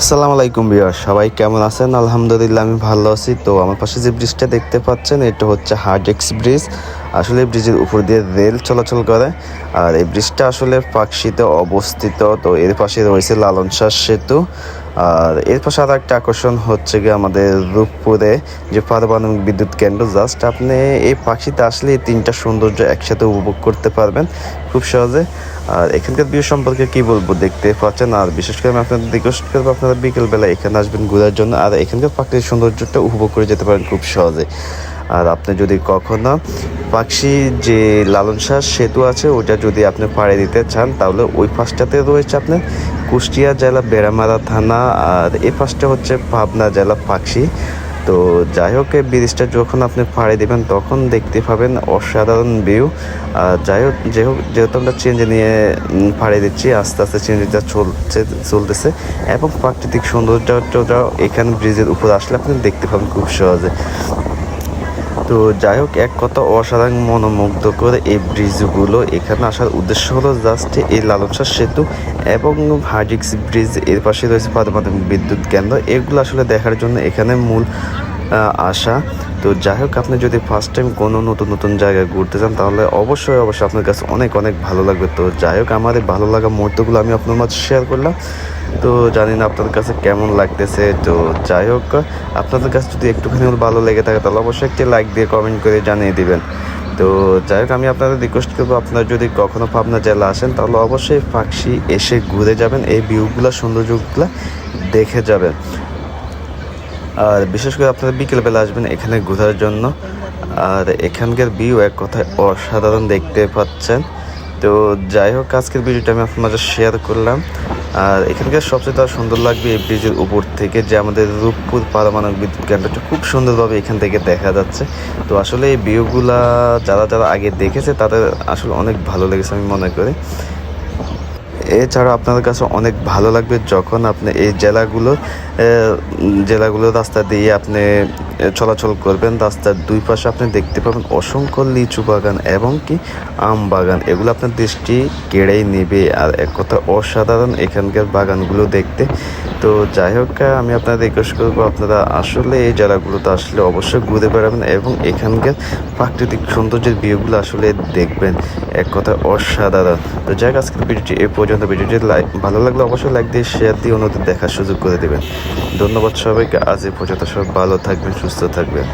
আসসালামু আলাইকুম বিয়ার সবাই কেমন আছেন? আলহামদুলিল্লাহ আমি ভালো আছি। তো আমার পাশে যে ব্রিজটা দেখতে পাচ্ছেন, এটা হচ্ছে হার্ডেক্স ব্রিজ আসলে ব্রিজের উপর দিয়ে রেল চলাচল করে। আর এই ব্রিজটা আসলে পাকশিতে অবস্থিত, তো এর পাশে রয়েছে লালন শাহ সেতু। আর এর পাশে আর একটা আকর্ষণ হচ্ছে গিয়ে আমাদের রূপপুরে যে পারমাণবিক বিদ্যুৎ কেন্দ্র, জাস্ট আপনি এই পাখিতে আসলে এই তিনটা সৌন্দর্য একসাথে উপভোগ করতে পারবেন খুব সহজে। আর এখানকার ভিউ সম্পর্কে কি বলব দেখতে পাচ্ছেন? আর বিশেষ করে আমি আপনাদের রিকোয়েস্ট করব আপনারা বিকেলবেলা এখানে আসবেন ঘোরার জন্য। আর এখানকার প্রাকৃতিক সৌন্দর্যটা উপভোগ করে যেতে পারেন খুব সহজে। আর আপনি যদি কখনো পাকশি যে লালন শাহ সেতু আছে, ওটা যদি আপনি পাড়ে দিতে চান, তাহলে ওই পাশটাতে রয়েছে আপনার কুষ্টিয়া জেলা বেড়ামারা থানা, আর এই পাশটা হচ্ছে পাবনা জেলা পাকশি তো যাই হোক, এই ব্রিজটা যখন আপনি পাড়ে দেবেন, তখন দেখতে পাবেন অসাধারণ ভিউ আর যাই হোক, যে হোক, যেহেতু আমরা চেঞ্জ নিয়ে পাড়ে দিচ্ছি, আস্তে আস্তে চেঞ্জটা চলছে, চলতেছে। এবং প্রাকৃতিক সৌন্দর্যটাও এখানে ব্রিজের উপর আসলে আপনি দেখতে পাবেন খুব সহজে। তো যাই হোক, এক কথা অসাধারণ মনোমুগ্ধ করে এই ব্রিজগুলো। এখানে আসার উদ্দেশ্য হলো জাস্ট এই লালনসার সেতু এবং হার্ডিক্স ব্রিজ, এর পাশে রয়েছে পারমাণবিক বিদ্যুৎ কেন্দ্র। এগুলো আসলে দেখার জন্য এখানে মূল আসা তো যাই হোক, আপনি যদি ফার্স্ট টাইম কোনো নতুন নতুন জায়গায় ঘুরতে চান, তাহলে অবশ্যই অবশ্যই আপনার কাছে অনেক অনেক ভালো লাগবে। তো যাই হোক, আমার ভালো লাগা মুহূর্তগুলো আমি আপনার মাঝে শেয়ার করলাম। তো জানি না আপনাদের কাছে কেমন লাগতেছে, তো যাই হোক, আপনাদের কাছে যদি একটুখানি ভালো লেগে থাকে, তাহলে অবশ্যই একটি লাইক দিয়ে কমেন্ট করে জানিয়ে দিবেন। তো যাই হোক, আমি আপনাদের রিকোয়েস্ট করব, আপনারা যদি কখনো পাবনা জেলা আসেন, তাহলে অবশ্যই পাকশি এসে ঘুরে যাবেন, এই ভিউগুলো সৌন্দর্যগুলো দেখে যাবেন। আর বিশেষ করে আপনারা বিকেলবেলা আসবেন এখানে ঘোরার জন্য, আর এখানকার ভিউ এক কথায় অসাধারণ দেখতে পাচ্ছেন। তো যাই হোক, আজকের ভিডিওটা আমি আপনার মাঝে শেয়ার করলাম। আর এখানকার সবচেয়ে সুন্দর লাগবে এই ব্রিজের উপর থেকে যে আমাদের রূপপুর পারমাণবিক বিদ্যুৎ কেন্দ্রটা খুব সুন্দরভাবে এখান থেকে দেখা যাচ্ছে। তো আসলে এই ভিউগুলা যারা যারা আগে দেখেছে, তাদের আসলে অনেক ভালো লেগেছে আমি মনে করি। এছাড়া আপনাদের কাছে অনেক ভালো লাগবে যখন আপনি এই জেলাগুলো জেলাগুলো রাস্তা দিয়ে আপনি চলাচল করবেন। রাস্তার দুই পাশে আপনি দেখতে পাবেন অসংখ্য লিচু বাগান এবং কি আম বাগান। এগুলো আপনার দৃষ্টি কেড়েই নেবে। আর এক কথা, অসাধারণ এখানকার বাগানগুলো দেখতে। তো যাই হোক, আমি আপনাদের রিকোয়েস্ট করব, আপনারা আসলে এই জেলাগুলোতে আসলে অবশ্যই ঘুরে বেড়াবেন এবং এখানকার প্রাকৃতিক সৌন্দর্যের ভিউগুলো আসলে দেখবেন। এক কথা, অসাধারণ। তো যাই হোক, আজকের ভিডিওটি এই পর্যন্ত। ভিডিওটি লাইক, ভালো লাগলে অবশ্যই লাইক দিয়ে শেয়ার দিয়ে অন্যদের দেখার সুযোগ করে দেবেন। ধন্যবাদ সবাইকে। আজ এই পর্যন্ত সব ভালো থাকবেন সুস্থ থাকবেন।